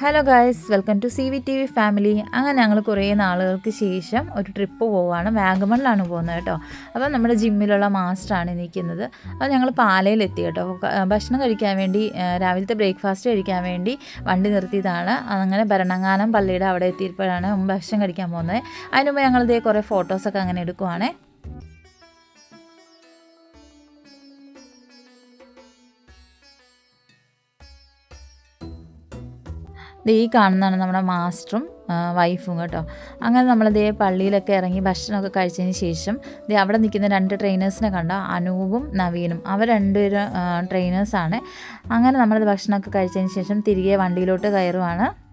Hello guys welcome to C V T V family അങ്ങനെ ഞങ്ങൾ കുറേ നാളുകൾക്ക് ശേഷം ഒരു ട്രിപ്പ് പോവുകയാണ് വാഗമണിലാണ് പോകുന്നത് കേട്ടോ. അപ്പം നമ്മുടെ ജിമ്മിലുള്ള മാസ്റ്ററാണ് നിൽക്കുന്നത്. അപ്പോൾ ഞങ്ങൾ പാലയിലെത്തി കേട്ടോ. ഭക്ഷണം കഴിക്കാൻ വേണ്ടി രാവിലത്തെ ബ്രേക്ക്ഫാസ്റ്റ് കഴിക്കാൻ വേണ്ടി വണ്ടി നിർത്തിയതാണ്. അങ്ങനെ ഭരണങ്ങാനം പള്ളിയുടെ അവിടെ എത്തിയപ്പോഴാണ് ഭക്ഷണം കഴിക്കാൻ പോകുന്നത്. അതിനുമ്പോൾ ഞങ്ങളിതേ കുറേ ഫോട്ടോസൊക്കെ അങ്ങനെ എടുക്കുവാണേ. ഈ കാണുന്നതാണ് നമ്മുടെ മാസ്റ്ററും വൈഫും കേട്ടോ. അങ്ങനെ നമ്മൾ ദേ പള്ളിയിലൊക്കെ ഇറങ്ങി ഭക്ഷണമൊക്കെ കഴിച്ചതിന് ശേഷം ദേ അവിടെ നിൽക്കുന്ന രണ്ട് ട്രെയിനേഴ്സിനെ കണ്ടോ? അനൂപും നവീനും. അവർ രണ്ടുപേരും ട്രെയിനേഴ്സാണ്. അങ്ങനെ നമ്മൾ ഭക്ഷണമൊക്കെ കഴിച്ചതിന് ശേഷം തിരികെ വണ്ടിയിലോട്ട് കയറുവാണ്.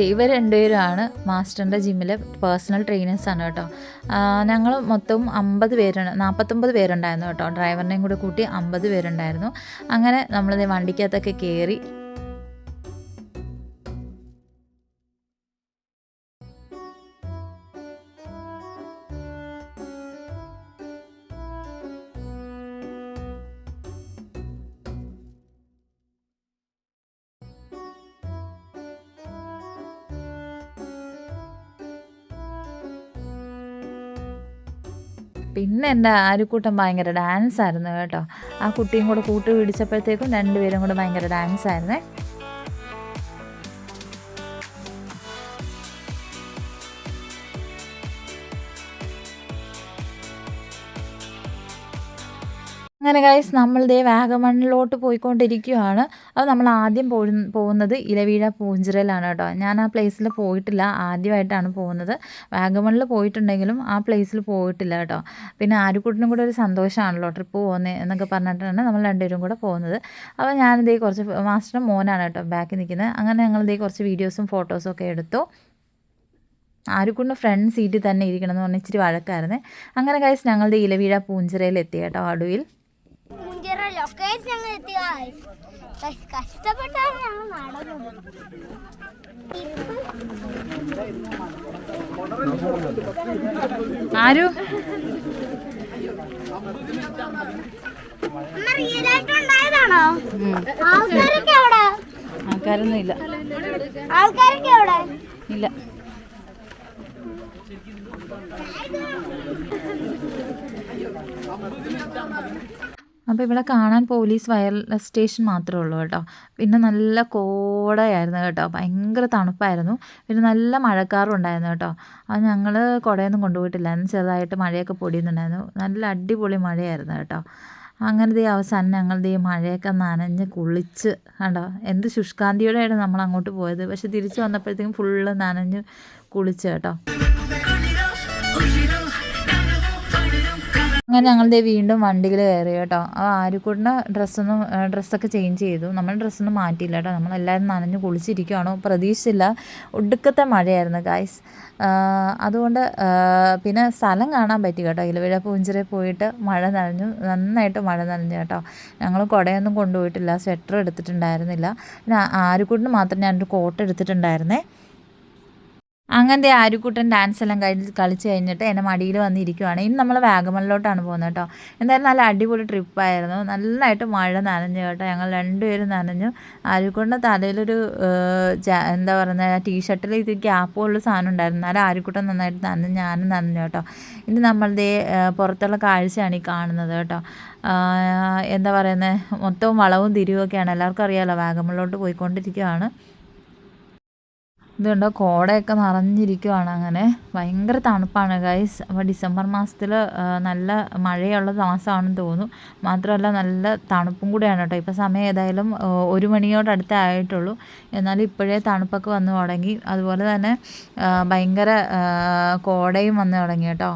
ദൈവ രണ്ടുപേരുമാണ് മാസ്റ്ററിന്റെ ജിമ്മിലെ പേഴ്സണൽ ട്രെയിനേഴ്സാണ് കേട്ടോ. ഞങ്ങൾ മൊത്തം അമ്പത് പേരാണ് നാൽപ്പത്തൊമ്പത് പേരുണ്ടായിരുന്നു കേട്ടോ. ഡ്രൈവറിനെയും കൂടെ കൂട്ടി അമ്പത് പേരുണ്ടായിരുന്നു. അങ്ങനെ നമ്മളിത് വണ്ടിക്കകത്തൊക്കെ കയറി പിന്നെ എന്റെ ആരുക്കൂട്ടം ഭയങ്കര ഡാൻസ് ആയിരുന്നു കേട്ടോ. ആ കുട്ടിയും കൂടെ കൂട്ട് പിടിച്ചപ്പോഴത്തേക്കും രണ്ടുപേരും കൂടെ ഭയങ്കര ഡാൻസ് ആയിരുന്നേ. അങ്ങനെ ഗൈസ് നമ്മൾ ദേ വാഗമണ്ണിലോട്ട് പോയിക്കൊണ്ടിരിക്കുകയാണ് അത് നമ്മൾ ആദ്യം പോയി പോകുന്നത് ഇലവീഴ പൂഞ്ചിറയിലാണ് കേട്ടോ. ഞാൻ ആ പ്ലേസിൽ പോയിട്ടില്ല. ആദ്യമായിട്ടാണ് പോകുന്നത്. വാഗമണ്ണിൽ പോയിട്ടുണ്ടെങ്കിലും ആ പ്ലേസിൽ പോയിട്ടില്ല കേട്ടോ. പിന്നെ ആരുക്കൂട്ടിനും കൂടെ ഒരു സന്തോഷമാണല്ലോ ട്രിപ്പ് പോകുന്നത് എന്നൊക്കെ പറഞ്ഞിട്ടാണ് നമ്മൾ രണ്ടുപേരും കൂടെ പോകുന്നത്. അപ്പോൾ ഞാനിതേ കുറച്ച് മാസ്റ്റർ മോനാണ് കേട്ടോ ബാക്കി നിൽക്കുന്നത്. അങ്ങനെ ഞങ്ങളിതേ കുറച്ച് വീഡിയോസും ഫോട്ടോസും ഒക്കെ എടുത്തു. ആരുക്കൊണ്ട് ഫ്രണ്ട് സീറ്റിൽ തന്നെ ഇരിക്കണം എന്ന് പറഞ്ഞാൽ ഇച്ചിരി വഴക്കായിരുന്നേ. അങ്ങനെ കഴിച്ച് ഞങ്ങളുടെ ഇലവീഴ പൂഞ്ചിറയിൽ എത്തി കേട്ടോ അടുവിൽ പൂഞ്ചിറ ലൊക്കേഷൻ ഞങ്ങൾ എത്തി guys. Guys, കഷ്ടപ്പെട്ടാണ് ഞങ്ങൾ നടന്നത്. ആരു? ആൾക്കാരൊന്നും ഇല്ല ആൾക്കാരൊക്കെ അവിടെ ഇല്ല. അപ്പോൾ ഇവിടെ കാണാൻ പോലീസ് വയർലെസ് സ്റ്റേഷൻ മാത്രമേ ഉള്ളൂ കേട്ടോ. പിന്നെ നല്ല കോടയായിരുന്നു കേട്ടോ. ഭയങ്കര തണുപ്പായിരുന്നു. പിന്നെ നല്ല മഴക്കാറും ഉണ്ടായിരുന്നു കേട്ടോ. അത് ഞങ്ങൾ കുടയൊന്നും കൊണ്ടുപോയിട്ടില്ലായിരുന്നു ചെറുതായിട്ട് മഴയൊക്കെ പൊടിയുന്നുണ്ടായിരുന്നു. നല്ല അടിപൊളി മഴയായിരുന്നു കേട്ടോ. അങ്ങനത്തെ അവസാനം ഞങ്ങളുടെ ഈ മഴയൊക്കെ നനഞ്ഞ് കുളിച്ച് കണ്ടോ. എന്ത് ശുഷ്കാന്തിയോടെയാണ് നമ്മൾ അങ്ങോട്ട് പോയത്. പക്ഷെ തിരിച്ചു വന്നപ്പോഴത്തേക്കും ഫുള്ള് നനഞ്ഞ് കുളിച്ച് കേട്ടോ. അങ്ങനെ ഞങ്ങൾ ദേ വീണ്ടും വണ്ടിയിൽ കയറി കേട്ടോ. ആ ആര്യക്കൂടിന്റെ ഡ്രസ്സൊന്നും ഡ്രസ്സൊക്കെ ചേഞ്ച് ചെയ്തു. നമ്മൾ ഡ്രസ്സൊന്നും മാറ്റിയില്ല കേട്ടോ. നമ്മളെല്ലാവരും നനഞ്ഞു കുളിച്ചിരിക്കുകയാണോ പ്രതീക്ഷിച്ചില്ല ഒടുക്കത്തെ മഴയായിരുന്നു ഗായ്സ് അതുകൊണ്ട് പിന്നെ സ്ഥലം കാണാൻ പറ്റി കേട്ടോ. ഇലവിഴ പൂഞ്ചിറ പോയിട്ട് മഴ നനഞ്ഞു. നന്നായിട്ട് മഴ നനഞ്ഞു കേട്ടോ. ഞങ്ങൾ കുടയൊന്നും കൊണ്ടുപോയിട്ടില്ല. സ്വെറ്റർ എടുത്തിട്ടുണ്ടായിരുന്നില്ല. പിന്നെ ആര്യക്കൂടിന് മാത്രം ഞാനൊരു കോട്ട് എടുത്തിട്ടുണ്ടായിരുന്നേ. അങ്ങനത്തെ ആരുക്കൂട്ടൻ ഡാൻസ് എല്ലാം കഴിഞ്ഞ് കളിച്ച് കഴിഞ്ഞിട്ട് എന്റെ മടിയിൽ വന്നിരിക്കുവാണ്. ഇനി നമ്മൾ വാഗമണിലോട്ടാണ് പോകുന്നത് കേട്ടോ. എന്തായാലും നല്ല അടിപൊളി ട്രിപ്പായിരുന്നു നല്ലതായിട്ട് മഴ നനഞ്ഞു കേട്ടോ. ഞങ്ങൾ രണ്ടുപേരും നനഞ്ഞു. ആരുക്കൂട്ടന്റെ തലയിലൊരു എന്താ പറയുന്നത് ടീഷർട്ടിൽ ഇത് ഗ്യാപ്പുള്ള സാധനം ഉണ്ടായിരുന്നു. എന്നാലും ആരുക്കൂട്ടൻ നന്നായിട്ട് നനഞ്ഞു ഞാനും നനഞ്ഞു കേട്ടോ. ഇനി നമ്മളുടെ പുറത്തുള്ള കാഴ്ചയാണ് ഈ കാണുന്നത് കേട്ടോ. എന്താ പറയുന്നത് മൊത്തവും വളവും തിരിവുമൊക്കെയാണ്. എല്ലാവർക്കും അറിയാമല്ലോ വാഗമണിലോട്ട് പോയിക്കൊണ്ടിരിക്കുകയാണ് ഇതുണ്ടോ? കോടയൊക്കെ നിറഞ്ഞിരിക്കുവാണ് അങ്ങനെ. ഭയങ്കര തണുപ്പാണ് ഗൈസ് അപ്പോൾ ഡിസംബർ മാസത്തിൽ നല്ല മഴയുള്ള മാസമാണെന്ന് തോന്നുന്നു. മാത്രമല്ല നല്ല തണുപ്പും കൂടിയാണ് കേട്ടോ. ഇപ്പോൾ സമയം ഏതായാലും ഒരു മണിയോടടുത്തേ ആയിട്ടുള്ളൂ. എന്നാലും ഇപ്പോഴേ തണുപ്പൊക്കെ വന്നു തുടങ്ങി. അതുപോലെ തന്നെ ഭയങ്കര കോടയും വന്നു തുടങ്ങി കേട്ടോ.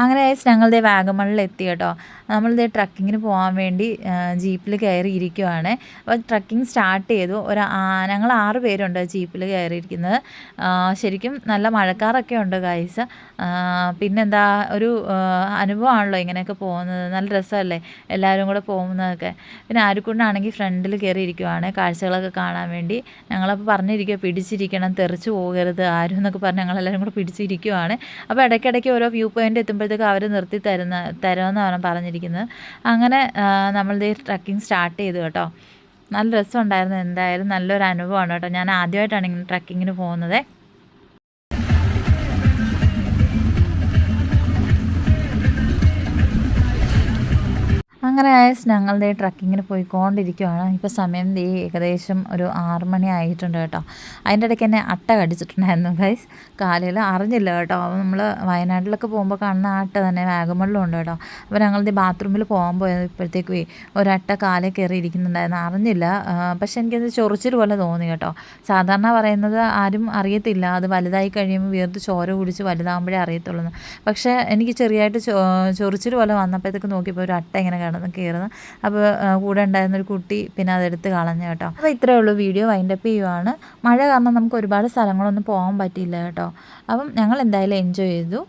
അങ്ങനെ ഗൈസ് ഞങ്ങളുടെ വാഗമണിൽ എത്തി കേട്ടോ. നമ്മളിത് ട്രക്കിങ്ങിന് പോകാൻ വേണ്ടി ജീപ്പിൽ കയറി ഇരിക്കുവാണ് അപ്പോൾ ട്രക്കിംഗ് സ്റ്റാർട്ട് ചെയ്തു. ഒരു ഞങ്ങൾ ആറ് പേരുണ്ട് ജീപ്പിൽ കയറിയിരിക്കുന്നത്. ശരിക്കും നല്ല മഴക്കാറൊക്കെ ഉണ്ട് ഗൈസ് പിന്നെന്താ ഒരു അനുഭവമാണല്ലോ ഇങ്ങനെയൊക്കെ പോകുന്നത്. നല്ല രസമല്ലേ എല്ലാവരും കൂടെ പോകുന്നതൊക്കെ. പിന്നെ ആരുക്കുണ്ടാണെങ്കിൽ ഫ്രണ്ടിൽ കയറി ഇരിക്കുവാണ് കാഴ്ചകളൊക്കെ കാണാൻ വേണ്ടി. ഞങ്ങളപ്പോൾ പറഞ്ഞിരിക്കുക പിടിച്ചിരിക്കണം തെറിച്ച് പോകരുത് ആരും എന്നൊക്കെ പറഞ്ഞ് ഞങ്ങളെല്ലാവരും കൂടെ പിടിച്ചിരിക്കുവാണ്. അപ്പോൾ ഇടയ്ക്കിടയ്ക്ക് ഓരോ വ്യൂ പോയിന്റ് എത്തുമ്പോഴത്തേക്ക് അവർ നിർത്തി തരുന്ന തരുമെന്നാണ് പറഞ്ഞിരിക്കുന്നത്. അങ്ങനെ നമ്മളിത് ട്രക്കിംഗ് സ്റ്റാർട്ട് ചെയ്തു കേട്ടോ. നല്ല രസമുണ്ടായിരുന്നു എന്തായാലും. നല്ലൊരു അനുഭവമാണ് കേട്ടോ. ഞാൻ ആദ്യമായിട്ടാണ് ഇങ്ങനെ ട്രക്കിങ്ങിന് പോകുന്നത്. അങ്ങനെ ആയസ് ഞങ്ങളുടെ ട്രക്കിങ്ങിന് പോയിക്കൊണ്ടിരിക്കുകയാണ് ഇപ്പോൾ സമയം ദേ ഏകദേശം ഒരു ആറ് മണി ആയിട്ടുണ്ട് കേട്ടോ. അതിന്റെ ഇടയ്ക്ക് എന്നെ അട്ട കടിച്ചിട്ടുണ്ടായിരുന്നു ഗൈസ് കാലിൽ അറിഞ്ഞില്ല കേട്ടോ. നമ്മൾ വയനാട്ടിലൊക്കെ പോകുമ്പോൾ കാണുന്ന അട്ട തന്നെ വാഗമണിലുണ്ട് കേട്ടോ. അപ്പോൾ ഞങ്ങളുടെ ബാത്റൂമിൽ പോകാൻ പോയപ്പോഴത്തേക്ക് ഒരട്ട കാലിൽ കയറി ഇരിക്കുന്നുണ്ടായിരുന്നു. അറിഞ്ഞില്ല. പക്ഷെ എനിക്കത് ചൊറിച്ചിൽ പോലെ തോന്നി കേട്ടോ. സാധാരണ പറയുന്നത് ആരും അറിയത്തില്ല. അത് വലുതായി കഴിയുമ്പോൾ വീർത്ത് ചോര കുടിച്ച് വലുതാകുമ്പോഴേ അറിയത്തുള്ളൂ. പക്ഷേ എനിക്ക് ചെറിയായിട്ട് ചൊറിച്ചിൽ പോലെ വന്നപ്പോഴത്തേക്ക് നോക്കിയപ്പോൾ ഒരു അട്ട ഇങ്ങനെ കിടന്ന് കയറുന്നു അപ്പോൾ കൂടെ ഉണ്ടായിരുന്ന ഒരു കുട്ടി പിന്നെ അതെടുത്ത് കളഞ്ഞു കേട്ടോ. അപ്പോൾ ഇത്രയേ ഉള്ളൂ വീഡിയോ വൈൻഡപ്പ് ചെയ്യുവാണ്. മഴ കാരണം നമുക്ക് ഒരുപാട് സ്ഥലങ്ങളൊന്നും പോകാൻ പറ്റിയില്ല കേട്ടോ. അപ്പം ഞങ്ങൾ എന്തായാലും എൻജോയ് ചെയ്തു.